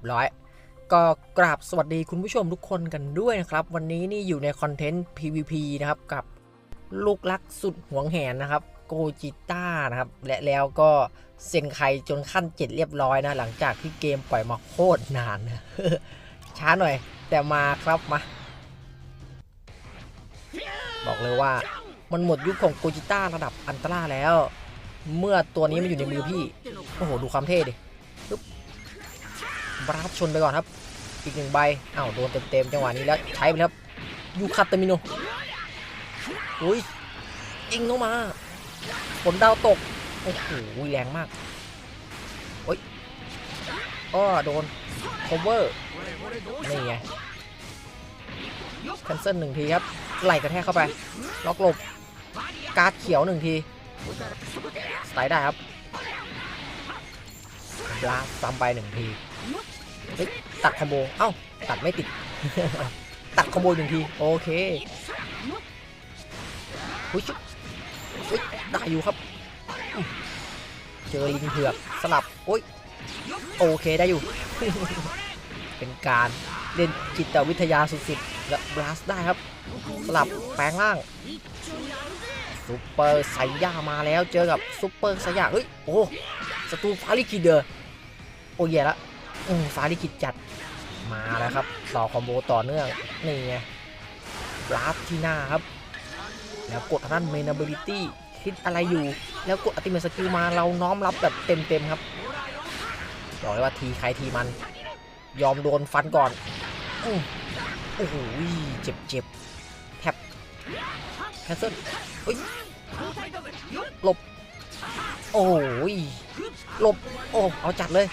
ียบร้อย ก็กราบสวัสดีคุณผู้ชมทุกคนกันด้วยนะครับ วันนี้นี่อยู่ในคอนเทนต์ PVP นะครับ กับลูกรักสุดหวงแหนนะครับโกจิต้านะครับ และแล้วก็เซนไคจนขั้น7เรียบร้อยนะ หลังจากที่เกมปล่อยมาโคตรนานนะช้าหน่อย แต่มาครับมา บอกเลยว่ามันหมดยุคของโกจิต้าระดับอันตราแล้ว เมื่อตัวนี้มันอยู่ในมือพี่ โอ้โห ดูความเท่ดิ บราฟชนไปก่อนครับ อีกหนึ่งใบอ้าวโดนเต็มๆจังหวะนี้แล้วใช้ไปครับยูคาตามิโนอุ้ยยิงเข้ามาฝนดาวตก โอ้โหแรงมากโอ้ยก็โดน cover นี่ไงคันเซิลหนึ่งทีครับ ไหลกระแทกเข้าไป ล็อกหลบ การ์ดเขียวหนึ่งทีสไตล์ได้ครับลาสซ้ำไปหนึ่งที เฮ้ยตัดคอมโบ เอ้า ตัดไม่ติด ตัดคอมโบหนึ่งที โอเคหุ้ยชุบหุ้ยได้อยู่ครับ เจอลิงเผือกสลับโอ้ย โอเคได้อยู่ เป็นการเล่นจิตวิทยาสุดๆ และบลัสได้ครับ สลับแปลงร่างซูเปอร์ไซย่ามาแล้วเจอกับซูเปอร์ไซย่าเฮ้ย โอ้ศัตรูฟาริคิดเดอร์ โอ้ยแย่ละ อืมฟาริคิดจัดมาแล้วครับ ต่อคอมโบต่อเนื่อง นี่ไงบลัสที่หน้าครับ แล้วกดทางด้านเมน a บิลิตี้คิดอะไรอยู่ แล้วกดอัติเมทสกิลมาเราน้อมรับแบบเต็มๆครับบอกเลยว่าทีใครทีมัน ยอมโดนฟันก่อนโอ้โหเจ็บเจ็บแท็บแคนเซิลเฮ้ยหลบ โอ้ยหลบ โอ้เอาจัดเลย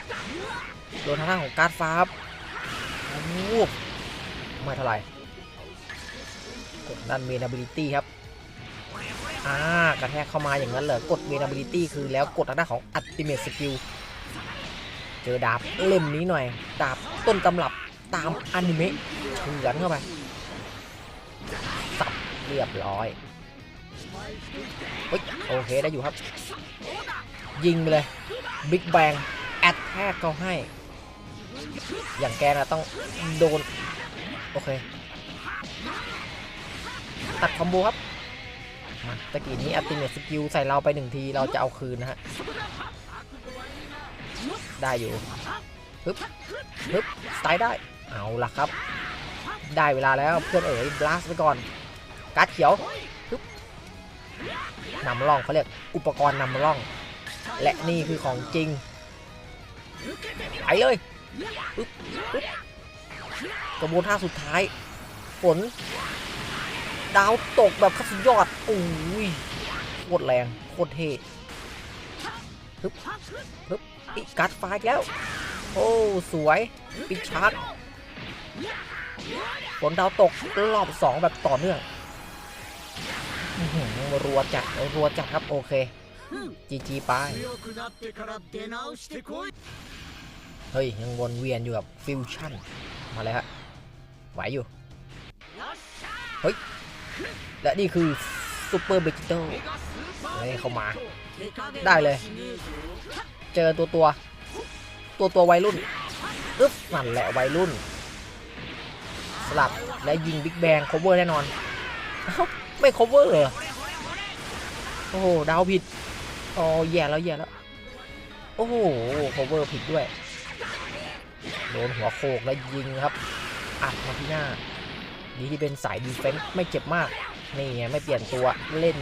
โดนทางด้านของการ์ดฟ้าครับวูบไม่เท่าไหร่กดด้านเมน ability ครับอ่ากระแทกเข้ามาอย่างนั้นเหรอกดเมน ability คือแล้วกดทางด้านของ ultimate skill เจอดาบเล่มนี้หน่อย ดาบต้นตำรับตามอนิเมะเฉือนเข้าไปสับเรียบร้อยเฮ้ยโอเคได้อยู่ครับ ยิงไปเลย บิ๊กแบง แอดแทกเขาให้ อย่างแกนะต้องโดน โอเค ตัดคอมโบครับมาตะกี้นี้อัติเมทสกิลใส่เราไปหนึ่งทีเราจะเอาคืนนะฮะ ได้อยู่ฮึบฮึบสไตล์ได้ เอาละครับ ได้เวลาแล้วเพื่อนเอ๋ยบลัสไปก่อน การ์ดเขียวฮึบนำร่องเขาเรียกอุปกรณ์นำร่อง และนี่คือของจริง ไปเลย ปึ๊บปึ๊บกระบวนท่าสุดท้าย ฝน ดาวตกแบบขั้นสุดยอดโอ้ยโคตรแรงโคตรเท่ปึ๊บปึ๊บอีกกัดไฟแล้ว โอ้สวยปิดชาร์จฝนดาวตกรอบสองแบบต่อเนื่องอื้อหือรัวจัดรัวจัดครับโอเคจีจีไป เฮ้ย ยังวนเวียนอยู่กับฟิวชั่น มาเลยฮะไหวอยู่ เฮ้ย และนี่คือซูเปอร์เบจิโต้เฮ้ยเข้ามา ได้เลย เจอตัวตัว ตัวตัววัยรุ่นอึ๊บนั่นแหละวัยรุ่น สลับและยิงบิ๊กแบง cover แน่นอนอไม่ cover เหรอ โอ้โหดาวผิดอ๋อแย่แล้วแย่แล้ว โอ้โห cover ผิดด้วย ดนหัวโขกแล้วยิงครับ อัดมาที่หน้า ดีที่เป็นสายดีเฟนส์ไม่เจ็บมาก นี่ไม่เปลี่ยนตัวเล่น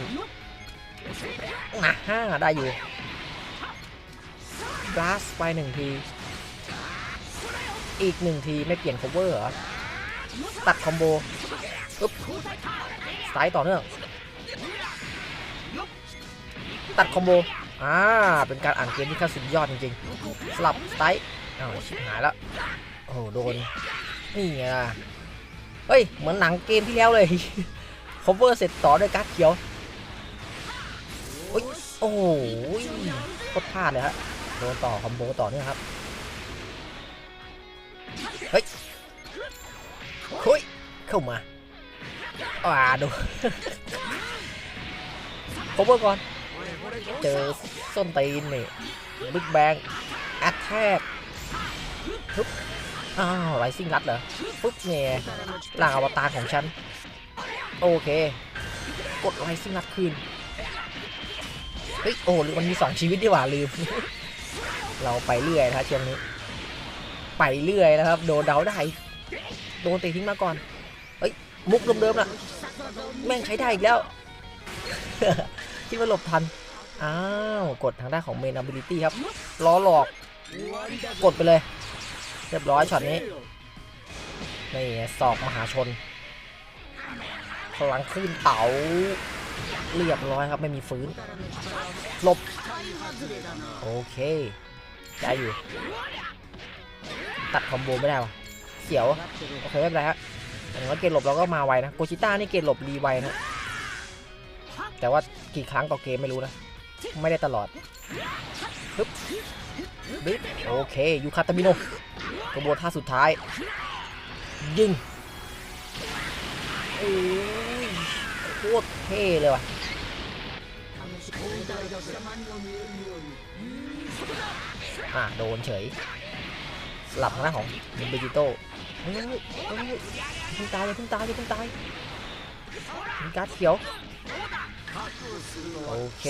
อะห้าได้อยู่บลัสไปหนึ่งที อีกหนึ่งทีไม่เปลี่ยน cover เหรอ ตัดคอมโบปึ๊บสไตล์ต่อเนื่อง ตัดคอมโบ อ่า เป็นการอ่านเกมที่ขั้นสุดยอดจริงๆ สลับสไตล์ อ้าวชิบหายแล้วโอ้โหโดน นี่ไงล่ะ เฮ้ย เหมือนหนังเกมที่แล้วเลย cover เสร็จต่อด้วยการ์ดเขียวโอ้ยโอ้โหโคตรพลาดเลยฮะโดนต่อคอมโบต่อเนี่ยครับ เฮ้ยเฮ้ยเข้ามาอ่าดู cover ก่อน เจอส้นตีนนี่บิ๊กแบงแอตแทก ปึ๊บอ้าวไรซิ่งรัดเหรอปุ๊บเนี่ยร่างอวตารของฉัน โอเค กดไรซิ่งรัดคืนเฮ้ยโอ้หรือมันมีสองชีวิตดีกว่าลืม เราไปเรื่อยนะครับช่วงนี้ ไปเรื่อยนะครับ โดนเดาได้ โดนเตะทิ้งมาก่อนเฮ้ยมุกเดิมๆนะแม่งใช้ได้อีกแล้วคิดว่าหลบทัน อ้าว กดทางด้านของ Main Ability ครับ ล้อหลอก กดไปเลย เรียบร้อยช็อตนี้นี่ศอกมหาชนพลังขึ้นเต๋าเรียบร้อยครับไม่มีฟื้นหลบ โอเคได้อยู่ ตัดคอมโบไม่ได้วะเขียว โอเคไม่เป็นไรฮะอย่างน้อยเกณฑ์หลบเราก็มาไวนะโกชิต้านี่เกณฑ์หลบรีไวนะ แต่ว่ากี่ครั้งต่อเกมไม่รู้นะ ไม่ได้ตลอดฮึบบึ๊บโอเค ยูคาตามิโน กระบวนท่าสุดท้าย ยิงโอ้ยโคตรเท่เลยว่ะอะโดนเฉยสลับทางด้านของเบจิโต้เฮ้ยเฮ้ยเฮ้ยอย่าเพิ่งตายอย่าเพิ่งตายอย่าเพิ่งตายมีการ์ดเขียว โอเค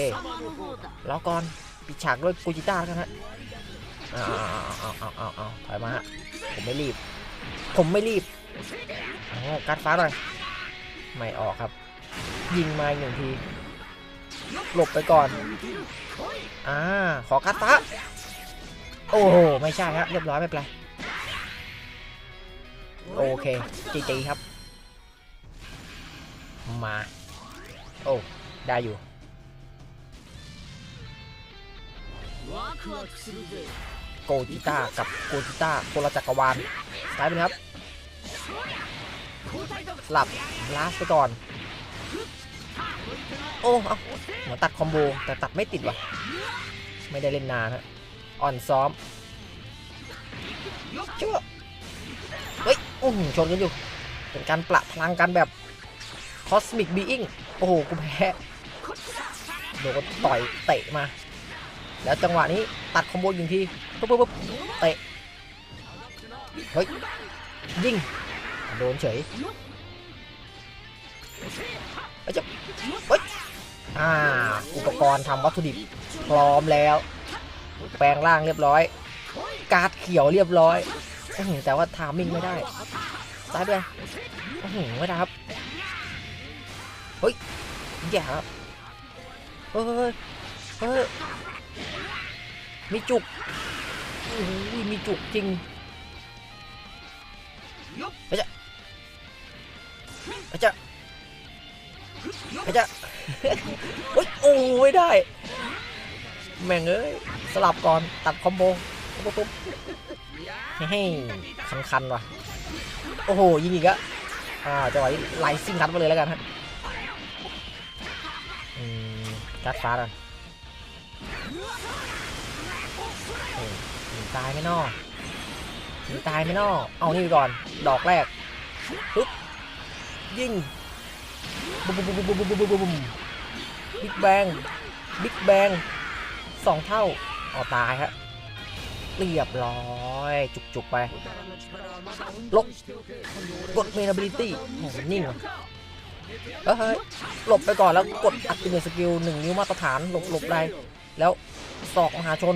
รอก่อน ปิดฉากด้วยกูจิต้าแล้วกันฮะ อาเอาเอาเอาเอาถอยมาฮะผมไม่รีบ ผมไม่รีบเอาการ์ดฟ้าหน่อย ไม่ออกครับ ยิงมาหนึ่งที หลบไปก่อน อ่า ขอการ์ดฟ้า โอ้โห ไม่ใช่ฮะ เรียบร้อยไม่เป็นไร โอเคจีจีครับ มา โอ้ ได้อยู่ โกจิต้ากับโกจิต้าคนละจักรวาลใช้ไปเลยครับสลับลาสไปก่อน โอ้เอาเหมือนตัดคอมโบแต่ตัดไม่ติดว่ะ ไม่ได้เล่นนานฮะอ่อนซ้อมชื่อเฮ้ยโอ้โหชนกันอยู่ เป็นการประพลังกันแบบคอสมิกบีอิงโอ้โห กูแพ้ โดนต่อยเตะมา แล้วจังหวะนี้ตัดคอมโบยิงทีปุ๊บปุ๊บปุ๊บเตะเฮ้ยยิงโดนเฉยเฮ้ยจะเฮ้ยอ่าอุปกรณ์ทำวัตถุดิบพร้อมแล้ว แปลงร่างเรียบร้อย การ์ดเขียวเรียบร้อยแต่ว่าทามิ่งไม่ได้ซ้ายไปเลยไม่ได้ครับเฮ้ยแย่แล้วเฮ้ยเฮ้ย มีจุกโอ้ยมีจุกจริงไปจ้ะไปจ้ะไปจ้ะเฮ้ยโอ้ไม่ได้ แม่งเอ้ย สลับก่อน ตัดคอมโบปุ๊บปุ๊บเฮ้คันคันๆว่ะ โอ้โห ยิงอีกอะอ่าจังหวะนี้ไล่ซิ่งคัดมาเลยแล้วกันฮะ อืมกัดฟ้ากัน หนีตายไม่นอกหนีตายไม่นอเอานี่ไปก่อน ดอกแรกปึ๊บยิงบุมบุมบุมบุมบุมบุมบุมบิ๊กแบงบิ๊กแบงสองเท่าเอาตายฮะเรียบร้อย จุกๆไปลบกดเมน a b i l i t y นิ่งเฮ้ยหลบไปก่อนแล้วกดอัติเมตสกิลหนึ่งนิ้วมาตรฐานหลบหลบได้แล้วศอกมหาชน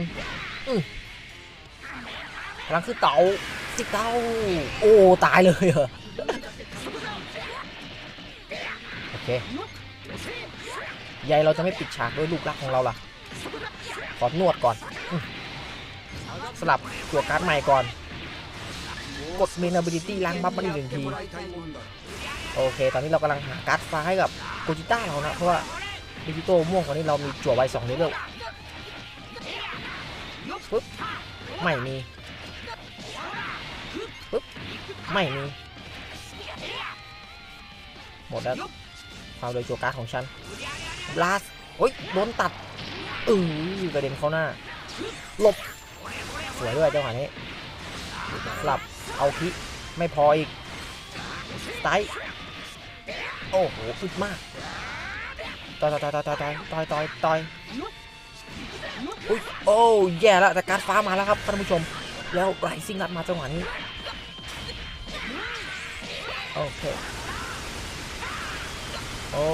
พลังคือเต่าสิเต่าโอ้ตายเลยเหรอโอเคยายเราจะไม่ปิดฉากด้วยลูกรักของเราล่ะ ขอนวดก่อนอสลับตัวการ์ดใหม่ก่อน กดเมน ability ล้างบัฟมันอีกหนึ่งที โอเค ตอนนี้เรากำลังหาการ์ดฟ้าให้กับโกจิต้าเรานะ เพราะว่าดิจิโตม่วงตอนนี้เรามีจั่วใบสองนิ้วแล้ว ปึ๊บไม่มีปึ๊บไม่มี หมดแล้วความโดยจั่วการของฉันลาสโอ้ยโดนตัดอือกระเด็นเข้าหน้าหลบสวยด้วยเจังหวะนี้สลับเอาคิไม่พออีกไตล์โอ้โหอึดมากต่อยต่อยต่อยต่อยต่อยต่อยต่อย อยอุ้ยโอ้แย่แล้วแต่การฟ้ามาแล้วครับท่านผู้ชม แล้วไรซิงนัดมาจังหวะนี้ โอเค โอ้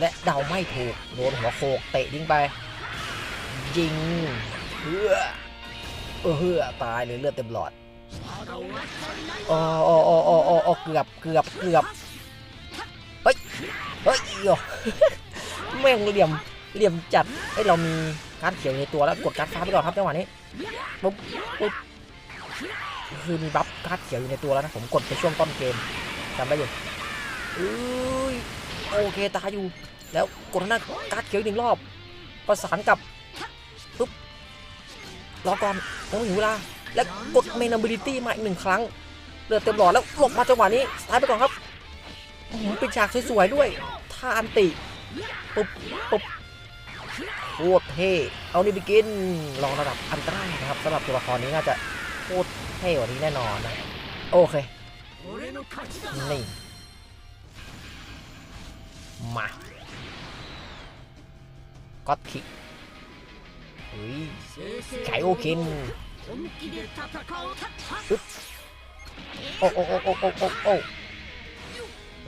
และเดาไม่ถูก โดนหัวโขกเตะยิงไป ยิงเฮือเออเฮือตายเลยเลือดเต็มหลอดอ๋ออ๋ออ๋ออ๋ออ๋ออ๋อเกือบเกือบเกือบเฮ้ยเฮ้ยโยแม่งเหลี่ยม เหลี่ยมจัดเอ้ยเรามีการดเขียวในตัวแล้วกดการดฟ้าไปก่อนครับจังหวะนี้ปุ๊บปุ๊บคือมีบัฟการดเขียวอยู่ในตัวแล้วนะผมกดไปช่วงต้นเกมจำได้อยู่อ้ยโอเคตายอยู่ แล้วกดหน้าการดเขียวอีกหนึ่งรอบ ประสานกับปุ๊บรอก่อนยังไม่ถึงเวลาแล้วกดเมน ability มาอีกหนึ่งครั้งเลือดเต็มหลอดแล้วหลบมาจังหวะนี้ตายไปก่อนครับเป็นฉากสวยๆด้วยท่าอันติปุ๊บปุ๊บ โคตรเท่ เอานี่ไปกิน ลองระดับอันตรายนะครับสำหรับตัวละครนี้น่าจะโคตรเท่กว่านี้แน่นอนนะ โอเค นี่ มาก็คิกเฮ้ยไก่โอเคนอึ๊บโอ้โอ้โอ้โอ้โอ้โอ้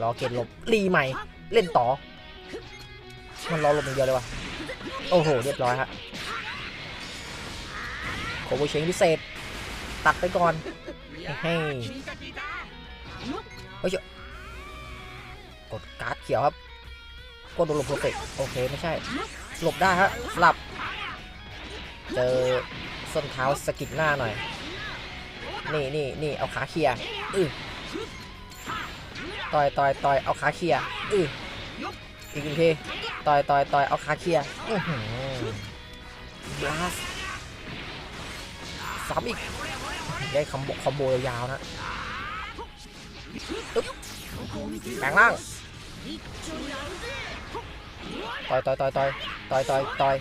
รอเกณฑ์ลบรีใหม่ เล่นต่อ มันรอลบอย่างเดียวเลยวะ โอ้โห เรียบร้อยฮะโคโบเชงพิเศษ ตักไปก่อน เฮ้ยเฮ้ยกดการ์ดเขียวครับกดโดนหลบโปรเฟกโอเค ไม่ใช่ หลบได้ฮะหลับ เจอส้นเท้าสกิดหน้าหน่อย นี่นี่นี่เอาขาเคลียร์อือต่อยต่อยต่อยเอาขาเคลียร์อืออีกที ต่อยต่อยต่อยเอาขาเคลียร์อื้อหือบลาสซ้ำอีกได้คอมโบคอมโบยาวๆนะอึ๊บแปลงร่างต่อยต่อยต่อยต่อยต่อยต่อยต่อย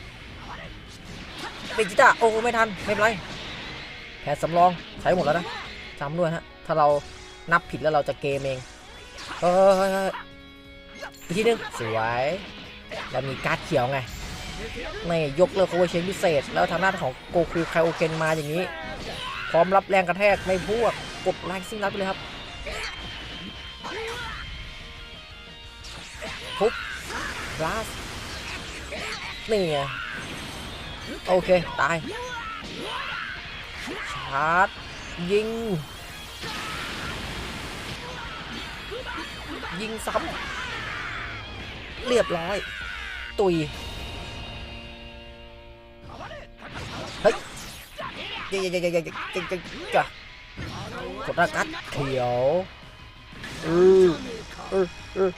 เบจิต้าโอ้ไม่ทันไม่เป็นไรแผนสำรองใช้หมดแล้วนะจำด้วยฮะถ้าเรานับผิดแล้วเราจะเกมเองเฮ้ยเฮ้ยเฮ้ยอีกทีหนึงสวย แล้วมีการ์ดเขียวไงไม่ยกเลิกโคเวเชนพิเศษ แล้วทางด้านของโกคูไคโอเคนมาอย่างนี้ พร้อมรับแรงกระแทกไม่พวกกดไลค์ซิ่งรับไปเลยครับทุบลาสนี่ไงโอเค ตาย ชาร์จ ยิง ยิงซ้ำเรียบร้อย ตุยเฮ้ยยยยยยยจ้ะกดหน้ากัดเขียวเออเออเออ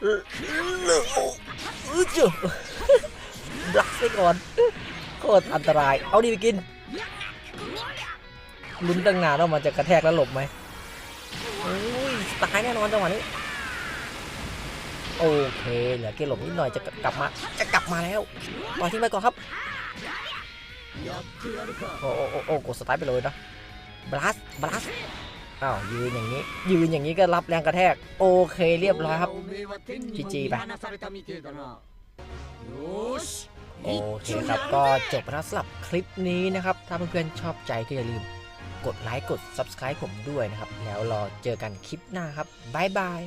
เออเออจ้ะบลักไปก่อนโคตรอันตราย เอาดีไปกินลุ้นตั้งนานว่ามันจะกระแทกแล้วหลบไหมตายแน่นอนจังหวะนี้ โอเคเหลือเกลหลบนิดหน่อยจะกลับมาจะกลับมาแล้วปล่อยทิ้งไปก่อนครับโอ้โอโอ้กดสไตล์ไปเลยนะบลัสบลัสอ้าวยืนอย่างนี้ ยืนอย่างนี้ก็รับแรงกระแทก โอเคเรียบร้อยครับจีจีไปโอเคครับก็จบแล้วสำหรับคลิปนี้นะครับ ถ้าเพื่อนๆชอบใจก็อย่าลืมกดไลค์กด Subscribe ผมด้วยนะครับ แล้วรอเจอกันคลิปหน้าครับบ๊ายบาย